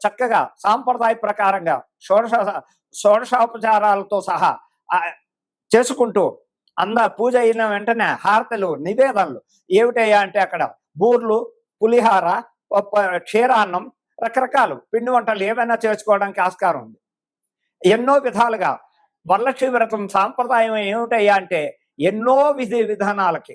చక్కగా సాంప్రదాయ ప్రకారంగా షోడశ షోడశోపచారాలతో సహా చేసుకుంటూ అంద పూజ అయిన వెంటనే హారతలు నివేదనలు ఏమిటయ్యా అంటే అక్కడ బూర్లు పులిహార క్షీరాన్నం రకరకాలు పిండి వంటలు ఏమైనా చేసుకోవడానికి ఆస్కారం ఉంది. ఎన్నో విధాలుగా వరలక్ష్మి వ్రతం సాంప్రదాయం ఏమిటయ్యా అంటే ఎన్నో విధి విధానాలకి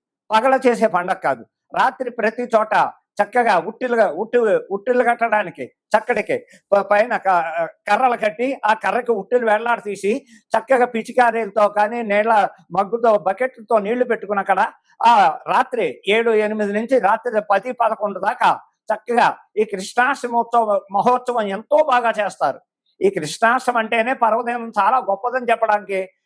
పగల చేసే పండగ కాదు. రాత్రి ప్రతి చోట చక్కగా ఉట్టిలుగా ఉట్టి ఉట్టిలు కట్టడానికి చక్కడికి పైన క- కర్రలు కట్టి ఆ కర్రకి ఉట్టిలు వెళ్ళాడి తీసి చక్కగా పిచికారీలతో కానీ నీళ్ళ మగ్గుతో బకెట్లతో నీళ్ళు పెట్టుకుని అక్కడ ఆ రాత్రి ఏడు ఎనిమిది నుంచి రాత్రి పది పదకొండు దాకా చక్కగా ఈ కృష్ణాష్టమోత్సవ మహోత్సవం ఎంతో బాగా చేస్తారు. ఈ కృష్ణాష్టమి అంటేనే పర్వదినం చాలా గొప్పదని చెప్పడానికి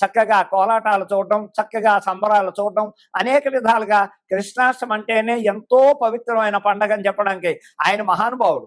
చక్కగా కోలాటాలు చూడడం చక్కగా సంబరాలు చూడడం అనేక విధాలుగా కృష్ణాష్టమి అంటేనే ఎంతో పవిత్రమైన పండగ అని చెప్పడానికి ఆయన మహానుభావుడు.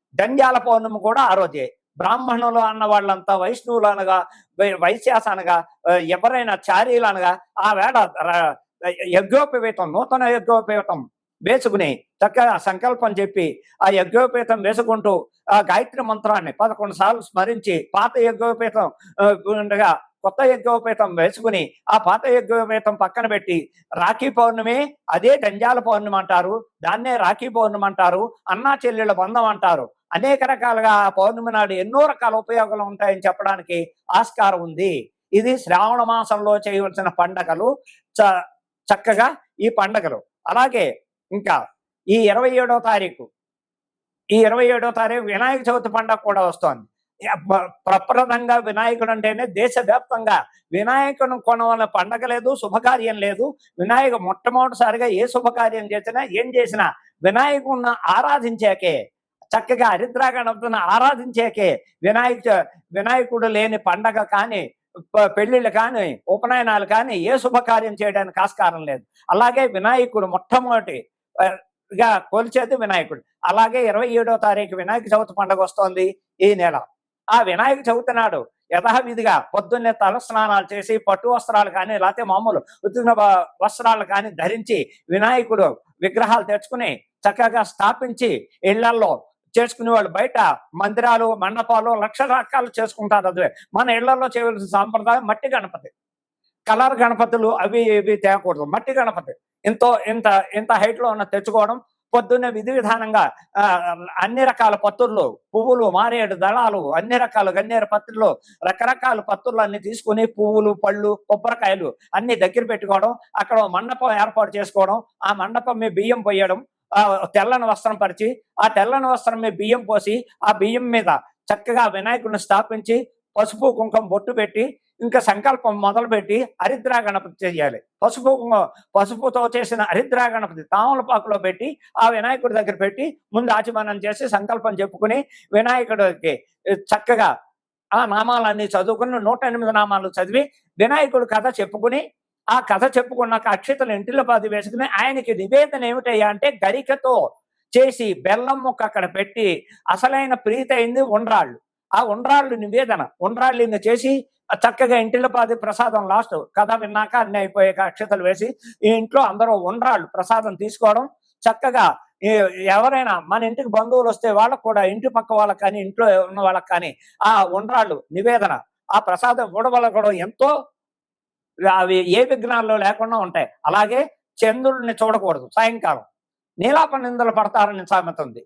దండ్యాల పౌర్ణమి కూడా ఆ రోజే. బ్రాహ్మణులు అన్న వాళ్ళంతా వైష్ణవులు అనగా వై- వైశ్యాస అనగా ఎవరైనా చారీలు అనగా ఆ వేళ యజ్ఞోపవేతం నూతన యజ్ఞోపవేతం వేసుకుని చక్కగా సంకల్పం చెప్పి ఆ యజ్ఞోపేతం వేసుకుంటూ ఆ గాయత్రి మంత్రాన్ని పదకొండు సార్లు స్మరించి పాత యజ్ఞోపేతం ఉండగా కొత్త యజ్ఞోపేతం వేసుకుని ఆ పాత యజ్ఞోపేతం పక్కన పెట్టి రాఖీ పౌర్ణమి అదే దంజాల పౌర్ణమి అంటారు దాన్నే రాఖీ పౌర్ణమి అంటారు అన్నా చెల్లెళ్ళ బంధం అంటారు. అనేక రకాలుగా పౌర్ణమి నాడు ఎన్నో రకాల ఉపయోగాలు ఉంటాయని చెప్పడానికి ఆస్కారం ఉంది. ఇది శ్రావణ మాసంలో చేయవలసిన పండగలు. చ- చక్కగా ఈ పండగలు. అలాగే ఇంకా ఈ ఇరవై ఏడో తారీఖు. ఈ ఇరవై ఏడో తారీఖు వినాయక చవితి పండగ కూడా వస్తోంది. ప్రప్రదంగా వినాయకుడు అంటేనే దేశవ్యాప్తంగా వినాయకుడు కొనవల పండగ లేదు శుభకార్యం లేదు. వినాయక మొట్టమొదటిసారిగా ఏ శుభకార్యం చేసినా ఏం చేసినా వినాయకుడిని ఆరాధించాకే చక్కగా హరిద్రా గణపతిని ఆరాధించాకే వినాయక వినాయకుడు లేని పండగ కానీ పెళ్ళిళ్ళు పెళ్ళిళ్ళు కానీ ఉపనయనాలు కానీ ఏ శుభకార్యం చేయడానికి ఆస్కారం లేదు. అలాగే వినాయకుడు మొట్టమొదటి గా కొలిచేది వినాయకుడు. అలాగే ఇరవై ఏడో తారీఖు వినాయక చవితి పండుగ వస్తోంది ఈ నెల. ఆ వినాయక చవితి నాడు యథావిధిగా పొద్దున్నే తల స్నానాలు చేసి పట్టు వస్త్రాలు కానీ లేకపోతే మామూలు ఉతికిన వస్త్రాలు కానీ ధరించి వినాయకుడు విగ్రహాలు తెచ్చుకుని చక్కగా స్థాపించి ఇళ్ళల్లో చేసుకునే వాళ్ళు బయట మందిరాలు మండపాలు లక్ష రకాలు చేసుకుంటారు అది. మన ఇళ్ళలో చేయవలసిన సాంప్రదాయం మట్టి గణపతి. కలర్ గణపతులు అవి ఇవి తేకూడదు మట్టి గణపతి. ఎంతో ఇంత ఇంత హైట్లో ఉన్న తెచ్చుకోవడం పొద్దున్నే విధి విధానంగా ఆ, అన్ని రకాల పత్తుర్లు పువ్వులు మారేడు దళాలు అన్ని రకాల గన్నేరు పత్రులు రకరకాల పత్తులు అన్ని తీసుకుని పువ్వులు పళ్ళు కొబ్బరికాయలు అన్ని దగ్గర పెట్టుకోవడం అక్కడ మండపం ఏర్పాటు చేసుకోవడం ఆ మండపం మీ బియ్యం పోయడం తెల్లని వస్త్రం పరిచి ఆ తెల్లని వస్త్రం మీద బియ్యం పోసి ఆ బియ్యం మీద చక్కగా వినాయకుడిని స్థాపించి పసుపు కుంకుమ బొట్టు పెట్టి ఇంకా సంకల్పం మొదలుపెట్టి హరిద్రా గణపతి చేయాలి. పసుపు పసుపుతో చేసిన హరిద్రా గణపతి తామలపాకులో పెట్టి ఆ వినాయకుడి దగ్గర పెట్టి ముందు ఆచమనం చేసి సంకల్పం చెప్పుకుని వినాయకుడికి చక్కగా ఆ నామాలన్నీ చదువుకుని నూట ఎనిమిది నామాలు చదివి వినాయకుడి కథ చెప్పుకుని ఆ కథ చెప్పుకున్నాక అక్షతలు ఇంటిలో పది వేసుకుని ఆయనకి నివేదన ఏమిటయ్యా అంటే గరికతో చేసి బెల్లం ముక్క అక్కడ పెట్టి అసలైన ప్రీతి అయింది ఉండ్రాళ్ళు. ఆ ఉండ్రాళ్ళు నివేదన. ఉండ్రాళ్ళు చేసి చక్కగా ఇంటిలో పాది ప్రసాదం లాస్ట్ కథ విన్నాక అన్ని అయిపోయాక అక్షతలు వేసి ఈ ఇంట్లో అందరూ ఉండ్రాళ్ళు ప్రసాదం తీసుకోవడం చక్కగా ఎవరైనా మన ఇంటికి బంధువులు వస్తే వాళ్ళకు కూడా ఇంటి పక్క వాళ్ళకి కానీ ఇంట్లో ఉన్న వాళ్ళకి కానీ ఆ ఉండ్రాళ్ళు నివేదన ఆ ప్రసాదం ఇవ్వడం వల్ల కూడా ఎంతో అవి ఏ విఘ్నాల్లో లేకుండా ఉంటాయి. అలాగే చంద్రుడిని చూడకూడదు. సాయంకాలం. నీలాప నిందలు పడతారని సామెత ఉంది.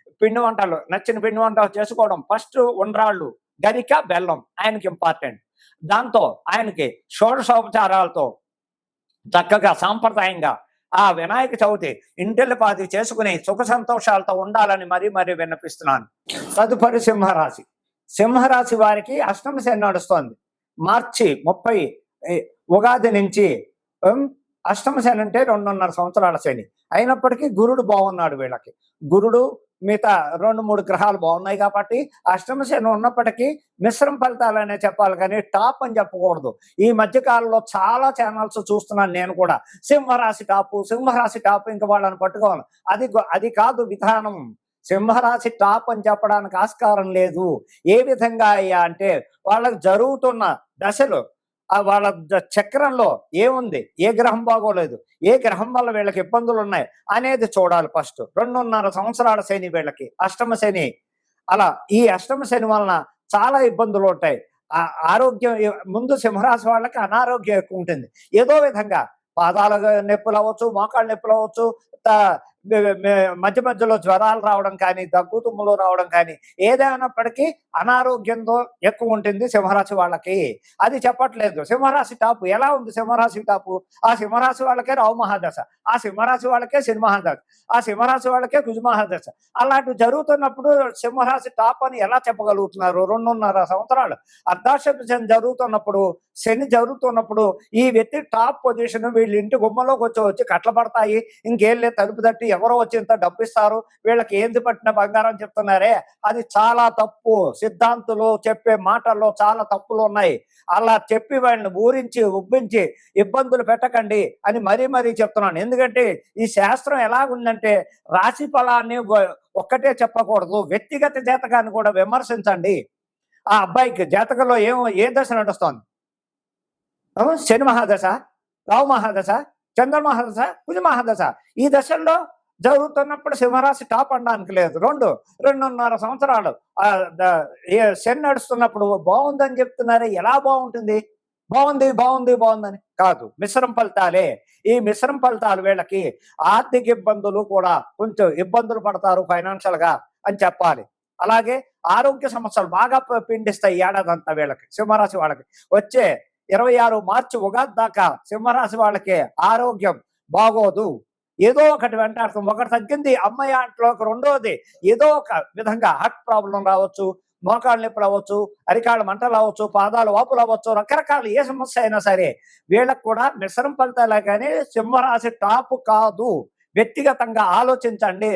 పిండి వంటలు నచ్చిన పిండి వంటలు చేసుకోవడం. ఫస్ట్ ఉండ్రాళ్ళు గరిక బెల్లం ఆయనకి ఇంపార్టెంట్ దాంతో ఆయనకి షోడశోపచారాలతో చక్కగా సాంప్రదాయంగా ఆ వినాయక చవితి ఇంటిల్లిపాది చేసుకుని సుఖ సంతోషాలతో ఉండాలని మరీ మరీ విన్నపిస్తున్నాను. తదుపరి సింహరాశి. సింహరాశి వారికి అష్టమ శని నడుస్తోంది. మార్చి ముప్పై ఉగాది నుంచి అష్టమ శని అంటే రెండున్నర సంవత్సరాల శని. అయినప్పటికీ గురుడు బాగున్నాడు వీళ్ళకి. గురుడు మిగతా రెండు మూడు గ్రహాలు బాగున్నాయి కాబట్టి అష్టమ శని ఉన్నప్పటికీ మిశ్రమ ఫలితాలనే చెప్పాలి కానీ టాప్ అని చెప్పకూడదు. ఈ మధ్య కాలంలో చాలా ఛానల్స్ చూస్తున్నాను నేను కూడా. సింహరాశి టాపు సింహరాశి టాప్ ఇంకా వాళ్ళని పట్టుకోవాలి. అది అది కాదు విధానం. సింహరాశి టాప్ అని చెప్పడానికి ఆస్కారం లేదు. ఏ విధంగా అయ్యా అంటే వాళ్ళకి జరుగుతున్న దశలు వాళ్ళ చక్రంలో ఏముంది? ఏ గ్రహం బాగోలేదు. ఏ గ్రహం వల్ల వీళ్ళకి ఇబ్బందులు ఉన్నాయి అనేది చూడాలి ఫస్ట్. రెండున్నర సంవత్సరాల శని వీళ్ళకి అష్టమ శని. అలా ఈ అష్టమ శని వలన చాలా ఇబ్బందులు ఉంటాయి. ఆ ఆరోగ్యం ముందు సింహరాశి వాళ్ళకి అనారోగ్యం ఎక్కువ ఉంటుంది. ఏదో విధంగా పాదాల నొప్పులు అవ్వచ్చు మోకాళ్ళ నొప్పులు అవ్వచ్చు మధ్య మధ్యలో జ్వరాలు రావడం కానీ దగ్గు తుమ్ములు రావడం కానీ ఏదైనప్పటికీ అనారోగ్యంతో ఎక్కువ ఉంటుంది సింహరాశి వాళ్ళకి. అది చెప్పట్లేదు. సింహరాశి టాపు ఎలా ఉంది సింహరాశి టాపు? ఆ సింహరాశి వాళ్ళకే రావు మహాదశ. ఆ సింహరాశి వాళ్ళకే శని ఆ సింహరాశి వాళ్ళకే కుజమహాదశ అలాంటివి జరుగుతున్నప్పుడు సింహరాశి టాప్ అని ఎలా చెప్పగలుగుతున్నారు? రెండున్నర సంవత్సరాలు అర్ధాశక్తి శని జరుగుతున్నప్పుడు శని జరుగుతున్నప్పుడు ఈ వ్యక్తి టాప్ పొజిషన్ వీళ్ళ ఇంటి గుమ్మలోకి వచ్చి వచ్చి కట్ల పడతాయి. ఇంకేం లేదు తలుపు తట్టి ఎవరో వచ్చి ఇంత డబ్బు ఇస్తారు వీళ్ళకి ఏంది పట్టిన బంగారం చెప్తున్నారే? అది చాలా తప్పు. సిద్ధాంతులు చెప్పే మాటల్లో చాలా తప్పులు ఉన్నాయి. అలా చెప్పి వాళ్ళని ఊరించి ఉబ్బించి ఇబ్బందులు పెట్టకండి అని మరీ మరీ చెప్తున్నాను. ఎందుకంటే ఈ శాస్త్రం ఎలాగుందంటే రాశి ఫలాన్ని ఒక్కటే చెప్పకూడదు. వ్యక్తిగత జాతకాన్ని కూడా విమర్శించండి. ఆ అబ్బాయికి జాతకంలో ఏం ఏ దశ నడుస్తోంది? శని మహాదశ రావు మహాదశ చంద్ర మహాదశ కుజ మహాదశ. ఈ దశల్లో జరుగుతున్నప్పుడు సింహరాశి టాప్ అనడానికి లేదు. రెండు రెండున్నర సంవత్సరాలు. సెన్ శని నడుస్తున్నప్పుడు బాగుందని చెప్తున్నారే ఎలా బాగుంటుంది? బాగుంది బాగుంది బాగుందని. కాదు మిశ్రమ ఫలితాలే. ఈ మిశ్రమ ఫలితాలు వీళ్ళకి ఆర్థిక ఇబ్బందులు కూడా కొంచెం ఇబ్బందులు పడతారు ఫైనాన్షియల్గా అని చెప్పాలి. అలాగే ఆరోగ్య సమస్యలు బాగా పిండిస్తాయి ఏడాది అంతా వీళ్ళకి సింహరాశి వాళ్ళకి. వచ్చే ఇరవై ఆరు మార్చి ఉగాది దాకా సింహరాశి వాళ్ళకి ఆరోగ్యం బాగోదు. ఏదో ఒకటి వెంటాడుతాం ఒకటి తగ్గింది అమ్మాయి అంట్లో రెండోది. ఏదో ఒక విధంగా హార్ట్ ప్రాబ్లం రావచ్చు మోకాళ్ళ నొప్పులు అవ్వచ్చు అరికాళ్ళ మంటలు అవ్వచ్చు పాదాలు వాపులు అవ్వచ్చు రకరకాల ఏ సమస్య అయినా సరే వీళ్ళకు కూడా మిశ్రమ ఫలితాలే కానీ సింహరాశి టాప్ కాదు. వ్యక్తిగతంగా ఆలోచించండి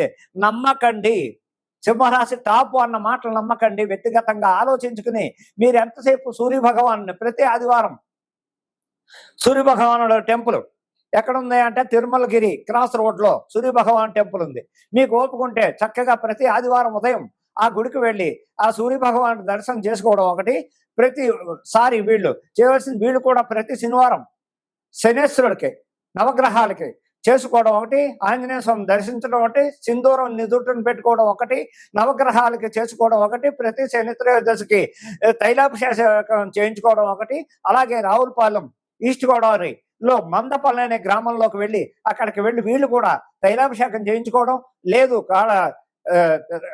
నమ్మకండి. సింహరాశి టాప్ అన్న మాటలు నమ్మకండి వ్యక్తిగతంగా ఆలోచించుకుని మీరు ఎంతసేపు సూర్య భగవాను ప్రతి ఆదివారం సూర్య భగవానుడు టెంపుల్. ఎక్కడ ఉంది అంటే తిరుమలగిరి క్రాస్ రోడ్లో సూర్య భగవాన్ టెంపుల్ ఉంది. మీకు ఓపుకుంటే చక్కగా ప్రతి ఆదివారం ఉదయం ఆ గుడికి వెళ్ళి ఆ సూర్య భగవాన్ దర్శనం చేసుకోవడం ఒకటి. ప్రతి సారి వీళ్ళు చేయవలసిన వీళ్ళు కూడా ప్రతి శనివారం శనేశ్వరుడికి నవగ్రహాలకి చేసుకోవడం ఒకటి. ఆంజనేయ స్వామి దర్శించడం ఒకటి. సింధూరం నిదుటను పెట్టుకోవడం ఒకటి. నవగ్రహాలకి చేసుకోవడం ఒకటి. ప్రతి శనిత్రయోదశకి తైలాభిషేకం చేయించుకోవడం ఒకటి. అలాగే రావులపాలెం ఈస్ట్ గోదావరి లో మందపల్లి అనే గ్రామంలోకి వెళ్ళి అక్కడికి వెళ్ళి వీళ్ళు కూడా తైలాభిషేకం చేయించుకోవడం లేదు కాడ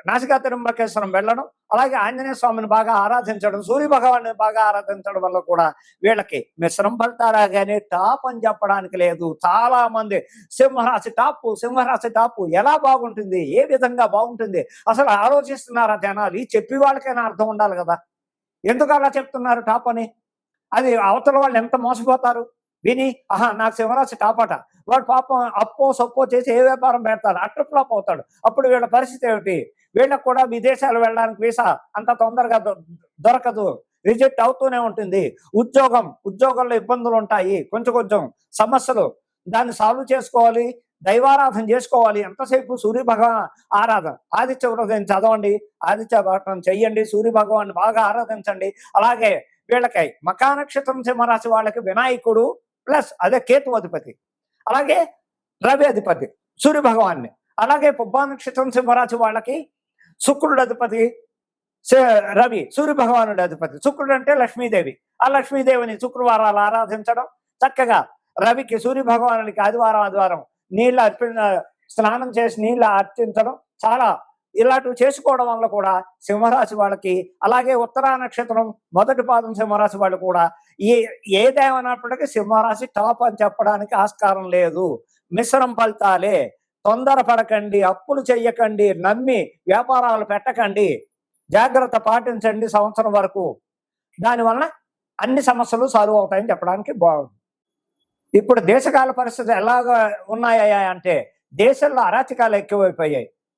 నాసికా తిరుమకేశ్వరం వెళ్ళడం అలాగే ఆంజనేయ స్వామిని బాగా ఆరాధించడం సూర్య భగవాన్ని బాగా ఆరాధించడం వల్ల కూడా వీళ్ళకి మిశ్రమ పడతారా కానీ టాప్ అని చెప్పడానికి లేదు. చాలా మంది సింహరాశి టాప్ సింహరాశి టాప్ ఎలా బాగుంటుంది ఏ విధంగా బాగుంటుంది అసలు ఆలోచిస్తున్నారా జనాలు? ఈ చెప్పి వాళ్ళకైనా అర్థం ఉండాలి కదా. ఎందుకు అలా చెప్తున్నారు టాప్ అని? అది అవతల వాళ్ళు ఎంత మోసపోతారు? విని ఆహా నాకు సింహరాశి కాపాట వాడు పాపం అప్పో సొప్పో చేసి ఏ వ్యాపారం పెడతాడు? అట్ట ఫ్లాప్ అవుతాడు. అప్పుడు వీళ్ళ పరిస్థితి ఏమిటి? వీళ్ళకు కూడా విదేశాలు వెళ్ళడానికి వీసా అంత తొందరగా దొరకదు. రిజెక్ట్ అవుతూనే ఉంటుంది. ఉద్యోగం ఉద్యోగంలో ఇబ్బందులు ఉంటాయి. కొంచెం కొంచెం సమస్యలు. దాన్ని సాల్వ్ చేసుకోవాలి. దైవారాధన చేసుకోవాలి. ఎంతసేపు సూర్య భగవాన్ ఆరాధన? ఆదిత్య వ్రతం చదవండి. ఆదిత్య వ్రతం చెయ్యండి. సూర్య భగవాన్ని బాగా ఆరాధించండి. అలాగే వీళ్ళకై మకా నక్షత్రం సింహరాశి వాళ్ళకి వినాయకుడు ప్లస్ అదే కేతు అధిపతి. అలాగే రవి అధిపతి సూర్య భగవాన్ని. అలాగే పుబ్బా నక్షత్రం సింహరాశి వాళ్ళకి శుక్రుడు అధిపతి రవి సూర్య భగవానుడి అధిపతి. శుక్రుడు అంటే లక్ష్మీదేవి. ఆ లక్ష్మీదేవిని శుక్రవారాలు ఆరాధించడం చక్కగా రవికి సూర్య భగవానుడికి ఆదివారం ఆదివారం నీళ్ళు అర్పి స్నానం చేసి నీళ్ళు అర్పించడం చాలా ఇలాంటివి చేసుకోవడం వల్ల కూడా సింహరాశి వాళ్ళకి అలాగే ఉత్తరా నక్షత్రం మొదటి పాదం సింహరాశి వాళ్ళు కూడా ఏ ఏదేమన్నప్పటికీ సింహరాశి టాప్ అని చెప్పడానికి ఆస్కారం లేదు. మిశ్రం ఫలితాలే. తొందరపడకండి అప్పులు చెయ్యకండి నమ్మి వ్యాపారాలు పెట్టకండి జాగ్రత్త పాటించండి సంవత్సరం వరకు. దానివల్ల అన్ని సమస్యలు సాల్వ్ అవుతాయని చెప్పడానికి బాగుంది. ఇప్పుడు దేశకాల పరిస్థితులు ఎలాగ ఉన్నాయా అంటే దేశంలో అరాచకాలు ఎక్కువైపోయాయి.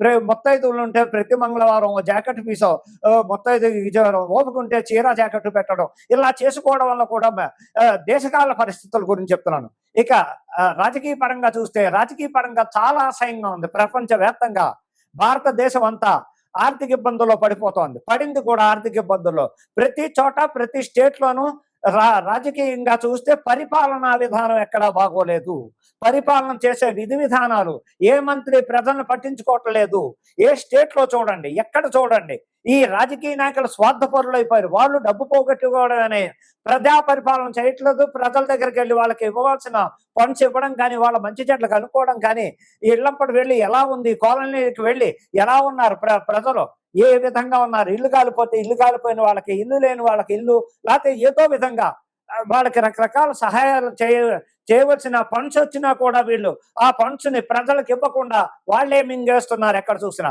ప్ర- ఉంటే ప్రతి మంగళవారం ఓ జాకెట్ పీసో ఆ, ముత్తైదు విజయవారం ఓపుకుంటే చీర జాకెట్ పెట్టడం. ఇలా చేసుకోవడం వల్ల కూడా దేశకాల పరిస్థితుల గురించి చెప్తున్నాను. ఇక ఆ, రాజకీయ పరంగా చూస్తే రాజకీయ పరంగా చాలా అసహ్యంగా ఉంది ప్రపంచవ్యాప్తంగా. భారతదేశం అంతా ఆర్థిక ఇబ్బందుల్లో పడిపోతోంది. పడింది కూడా ఆర్థిక ఇబ్బందుల్లో. ప్రతి చోట ప్రతి స్టేట్ లోనూ రా రాజకీయంగా చూస్తే పరిపాలనా విధానం ఎక్కడా బాగోలేదు. పరిపాలన చేసే విధి విధానాలు ఏ మంత్రి ప్రజలను పట్టించుకోవట్లేదు. ఏ స్టేట్లో చూడండి ఎక్కడ చూడండి. ఈ రాజకీయ నాయకులు స్వార్థపరులు అయిపోయారు వాళ్ళు డబ్బు పోగొట్టుకోవడమే ప్రజా పరిపాలన చేయట్లేదు. ప్రజల దగ్గరికి వెళ్ళి వాళ్ళకి ఇవ్వవలసిన ఫండ్స్ ఇవ్వడం కానీ వాళ్ళ మంచి చెట్లు కనుక్కోవడం కానీ ఇళ్ళంపటి వెళ్ళి ఎలా ఉంది? కాలనీకి వెళ్ళి ఎలా ఉన్నారు? ప్ర ప్రజలు ఏ విధంగా ఉన్నారు? ఇల్లు కాలిపోతే ఇల్లు కాలిపోయిన వాళ్ళకి ఇల్లు లేని వాళ్ళకి ఇల్లు లేకపోతే ఏదో విధంగా వాళ్ళకి రకరకాల సహాయాలు చేయ చేయవలసిన ఫండ్స్ వచ్చినా కూడా వీళ్ళు ఆ ఫండ్స్ని ప్రజలకు ఇవ్వకుండా వాళ్ళే మింగేస్తున్నారు ఎక్కడ చూసినా.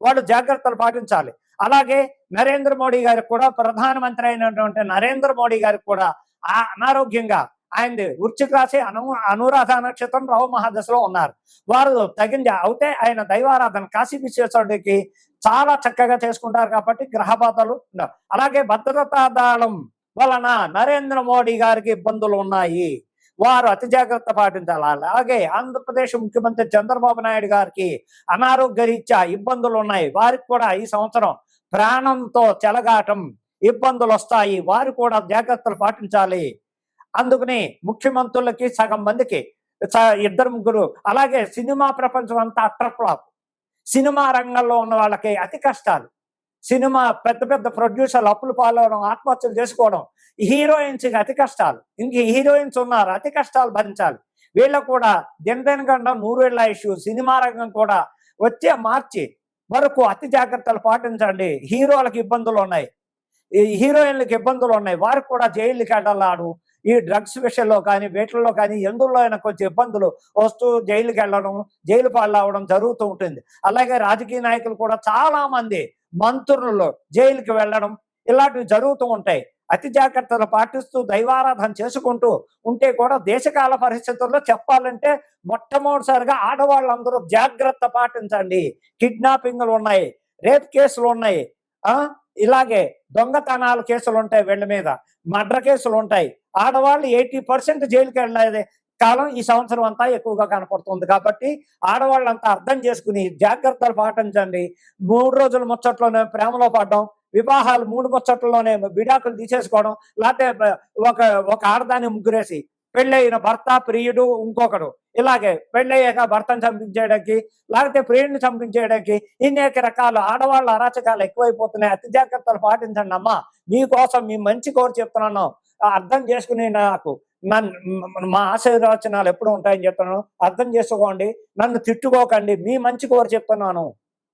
వాళ్ళు జాగ్రత్తలు పాటించాలి. అలాగే నరేంద్ర మోడీ గారికి కూడా ప్రధానమంత్రి అయినటువంటి నరేంద్ర మోడీ గారికి కూడా ఆ అనారోగ్యంగా ఆయనది వృశ్చిక రాశి అను అనురాధ నక్షత్రం రావు మహాదశలో ఉన్నారు. వారు తగిన అవుతే ఆయన దైవారాధన కాశీ విశ్వేశ్వరుడికి చాలా చక్కగా చేసుకుంటారు కాబట్టి గ్రహ బాధలు అలాగే భద్రతా దళం వలన నరేంద్ర మోడీ గారికి ఇబ్బందులు ఉన్నాయి. వారు అతి జాగ్రత్త పాటించాలి. అలాగే ఆంధ్రప్రదేశ్ ముఖ్యమంత్రి చంద్రబాబు నాయుడు గారికి అనారోగ్య రీత్యా ఇబ్బందులు ఉన్నాయి. వారికి కూడా ఈ సంవత్సరం ప్రాణంతో చెలగాటం ఇబ్బందులు వస్తాయి. వారు కూడా జాగ్రత్తలు పాటించాలి. అందుకని ముఖ్యమంత్రులకి సగం మందికి స- ఇద్దరు ముగ్గురు అలాగే సినిమా ప్రపంచం అంతా అట్రఫ్లాప్ సినిమా రంగంలో ఉన్న వాళ్ళకి అతి కష్టాలు. సినిమా పెద్ద పెద్ద ప్రొడ్యూసర్లు అప్పులు పాలవడం ఆత్మహత్యలు చేసుకోవడం హీరోయిన్స్ అతి కష్టాలు. ఇంక హీరోయిన్స్ ఉన్నారు అతి కష్టాలు భరించాలి. వీళ్ళకు కూడా దినదినగండ నూరేళ్ళ ఇష్యూ సినిమా రంగం కూడా వచ్చే మార్చి వరకు అతి జాగ్రత్తలు పాటించండి. హీరోలకు ఇబ్బందులు ఉన్నాయి. ఈ హీరోయిన్లకు ఇబ్బందులు ఉన్నాయి. వారికి కూడా జైలుకి వెళ్ళలాడు ఈ డ్రగ్స్ విషయంలో కానీ వీటిల్లో కానీ ఎందులో అయినా కొంచెం ఇబ్బందులు వస్తూ జైలుకి వెళ్ళడం జైలు పాలవడం జరుగుతూ ఉంటుంది. అలాగే రాజకీయ నాయకులు కూడా చాలా మంది మంత్రులు జైలుకి వెళ్ళడం ఇలాంటివి జరుగుతూ ఉంటాయి. అతి జాగ్రత్తలు పాటిస్తూ దైవారాధన చేసుకుంటూ ఉంటే కూడా దేశకాల పరిస్థితుల్లో చెప్పాలంటే మొట్టమొదటిసారిగా ఆడవాళ్ళందరూ జాగ్రత్త పాటించండి. కిడ్నాపింగ్లు ఉన్నాయి రేప్ కేసులు ఉన్నాయి ఇలాగే దొంగతనాల కేసులు ఉంటాయి వీళ్ళ మీద మర్డర్ కేసులు ఉంటాయి. ఆడవాళ్ళు ఎయిటీ పర్సెంట్ జైలుకి వెళ్ళేది కాలం ఈ సంవత్సరం అంతా ఎక్కువగా కనపడుతుంది కాబట్టి ఆడవాళ్ళంతా అర్థం చేసుకుని జాగ్రత్తలు పాటించండి. మూడు రోజుల ముచ్చట్లోనే ప్రేమలో పడ్డం. వివాహాలు మూడు ముచ్చట్లలోనే విడాకులు తీసేసుకోవడం లేకపోతే ఒక ఒక ఆడదాన్ని ముగ్గురేసి పెళ్ళైన భర్త ప్రియుడు ఇంకొకడు. ఇలాగే పెళ్ళయ్యాక భర్తను చంపించేయడానికి లేకపోతే ప్రియుడిని చంపించేయడానికి ఇన్నేక రకాల ఆడవాళ్ళ అరాచకాలు ఎక్కువైపోతున్నాయి. అతి జాగ్రత్తలు పాటించండి అమ్మా. మీకోసం మీ మంచి కోరు చెప్తున్నాను. అర్థం చేసుకుని నాకు నన్ను మా ఆశీర్వచనాలు ఎప్పుడు ఉంటాయని చెప్తున్నాను. అర్థం చేసుకోండి. నన్ను తిట్టుకోకండి. మీ మంచి కోరు చెప్తున్నాను.